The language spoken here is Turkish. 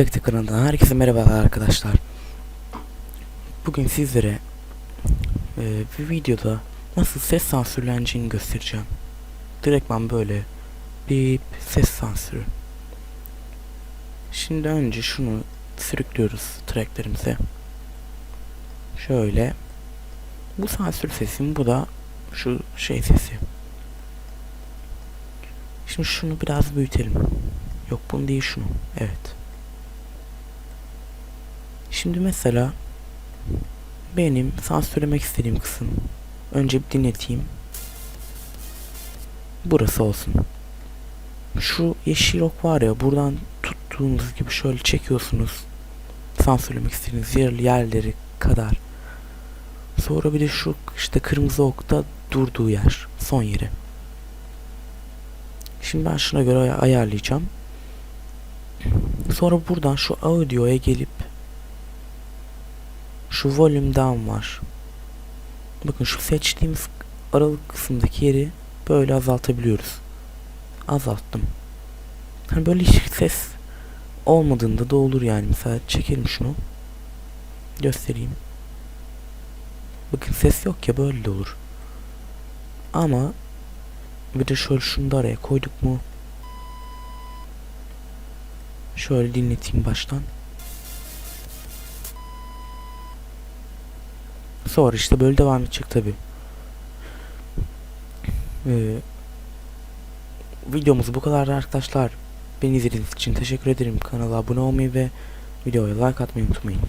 Tek Tek kanalından herkese merhabalar arkadaşlar. Bugün sizlere e, bir videoda nasıl ses sansürleneceğini göstereceğim. Direktman böyle bir ses sansürü. Şimdi önce şunu sürüklüyoruz tracklerimize. Şöyle. Bu sansür sesim, bu da şu şey sesi. Şimdi şunu biraz büyütelim. Yok bunu değil şunu. Evet. Şimdi mesela benim sansürlemek istediğim kısım önce bir dinleteyim. Burası olsun. Şu yeşil ok var ya buradan tuttuğunuz gibi şöyle çekiyorsunuz. Sansürlemek istediğiniz yer, yerleri kadar. Sonra bir de şu işte kırmızı okta durduğu yer. Son yeri. Şimdi ben şuna göre ay- ayarlayacağım. Sonra buradan şu audio'ya gelip şu volume down var. Bakın şu seçtiğimiz aralık kısımdaki yeri böyle azaltabiliyoruz. Azalttım. Hani böyle hiç ses olmadığında da olur yani. Mesela çekelim şunu. Göstereyim. Bakın ses yok ya böyle de olur. Ama bir de şöyle şunu da araya koyduk mu? Şöyle dinleteyim baştan. Sonra işte böyle devam edecek tabi. Ee, videomuz bu kadar arkadaşlar. Beni izlediğiniz için teşekkür ederim. Kanala abone olmayı ve videoya like atmayı unutmayın.